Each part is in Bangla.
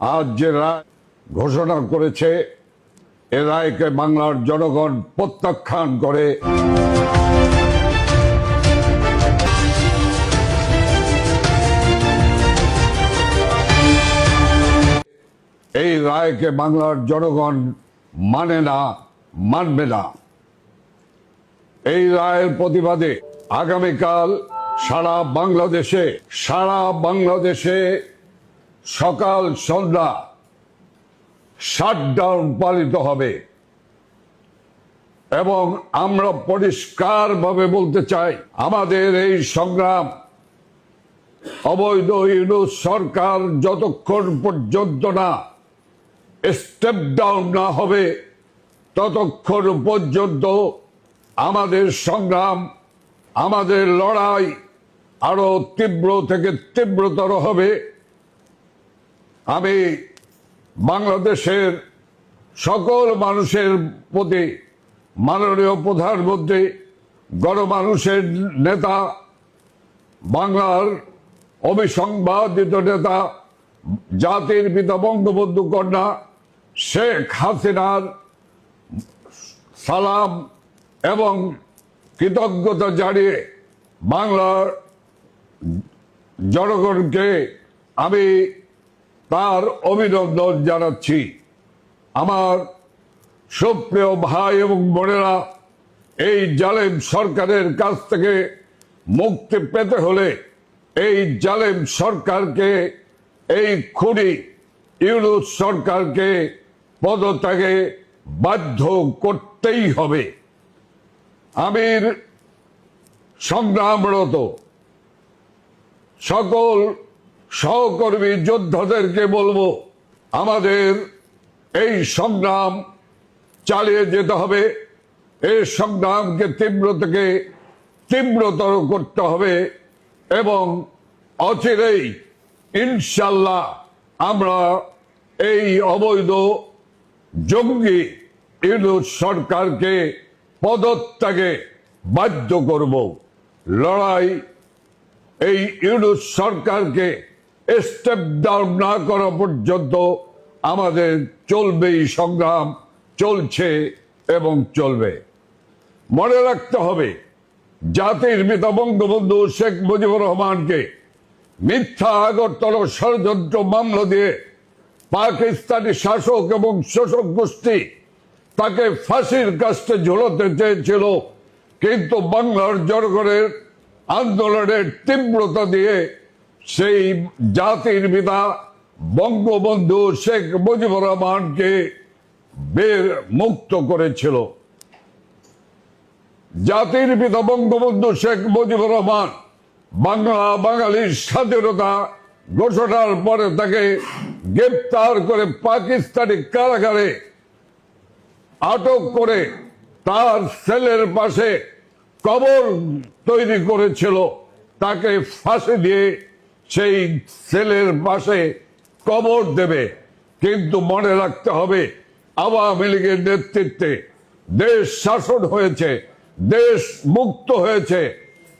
আজ যে ঘোষণা করেছে, এ রায়কে বাংলার জনগণ প্রত্যাখ্যান করে। এই রায়কে বাংলার জনগণ মানে না, মানবে না। এই রায়ের প্রতিবাদে আগামীকাল সারা বাংলাদেশে সারা বাংলাদেশে সকাল সন্ধ্যা শাটডাউন পালিত হবে। এবং আমরা পরিষ্কারভাবে বলতে চাই, আমাদের এই সংগ্রাম, অবৈধ ইউনুস সরকার যতক্ষণ পর্যন্ত না স্টেপ ডাউন না হবে, ততক্ষণ পর্যন্ত আমাদের সংগ্রাম, আমাদের লড়াই আরও তীব্র থেকে তীব্রতর হবে। আমি বাংলাদেশের সকল মানুষের প্রতি, মাননীয় প্রধানমন্ত্রী, গণমানুষের নেতা, বাংলার অবিসংবাদিত নেতা, জাতির পিতা বঙ্গবন্ধু কন্যা, শেখ হাসিনার সালাম এবং কৃতজ্ঞতা জানিয়ে বাংলার জনগণকে আমি তার অভিনন্দন জানাচ্ছি। আমার সুপ্রিয় ভাই এবং বোনেরা, এই জালেম সরকারের কাছ থেকে মুক্তি পেতে হলে এই জালেম সরকারকে, এই খুনি ইউনুস সরকারকে পদত্যাগে বাধ্য করতেই হবে। আমির সংগ্রামরত সকল সহকর্মী যোদ্ধাদেরকে বলব, আমাদের এই সংগ্রাম চালিয়ে যেতে হবে। এই সংগ্রামকে তীব্র থেকে তীব্রতর করতে হবে এবং অচিরেই ইনশাল্লাহ আমরা এই অবৈধ জঙ্গি ইউনুস সরকারকে পদত্যাগে বাধ্য করব। লড়াই এই ইউনুস সরকারকে স্টেপ ডাউন না করা পর্যন্ত আমাদের চলবেই সংগ্রাম, চলছে এবং চলবে। মনে রাখতে হবে, জাতির পিতা বঙ্গবন্ধু শেখ মুজিবুর রহমানকে মিথ্যা আগরতল ষড়যন্ত্র মামলা দিয়ে পাকিস্তানি শাসক এবং শোষক গোষ্ঠী তাকে ফাঁসির কাছে ঝোলাতে চেয়েছিল, কিন্তু বাংলার জনগণের আন্দোলনের তীব্রতা দিয়ে সেই জাতির পিতা বঙ্গবন্ধু শেখ মুজিবুর রহমানকে বের মুক্ত করেছিল। জাতির পিতা বঙ্গবন্ধু শেখ মুজিবুর রহমান বাংলা বাঙালির স্বাধীনতা ঘোষণার পরে তাকে গ্রেপ্তার করে পাকিস্তানি কারাগারে আটক করে তার সেলের পাশে কবর তৈরি করেছিল। তাকে ফাঁসি দিয়ে সেই সেলের পাশে কবর দেবে। কিন্তু মনে রাখতে হবে, আওয়ামী লীগের নেতৃত্বে দেশ শাসন হয়েছে, দেশ মুক্ত হয়েছে।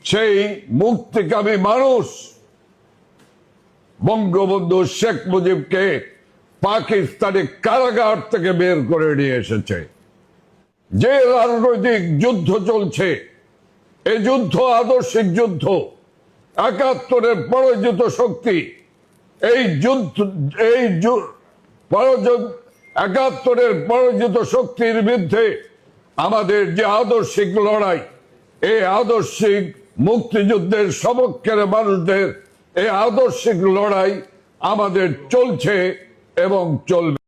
সেই মুক্তিকামী মানুষ বঙ্গবন্ধু শেখ মুজিবকে পাকিস্তানি কারাগার থেকে বের করে নিয়ে এসেছে। যে রাজনৈতিক যুদ্ধ চলছে এই যুদ্ধ আদর্শিক যুদ্ধ। একাত্তরের পরাজিত শক্তি। এই যুদ্ধ, এই একাত্তরের পরাজিত শক্তির বিরুদ্ধে আমাদের যে আদর্শিক লড়াই, এই আদর্শিক মুক্তিযুদ্ধের সমক্ষের মানুষদের এই আদর্শিক লড়াই আমাদের চলছে এবং চলবে।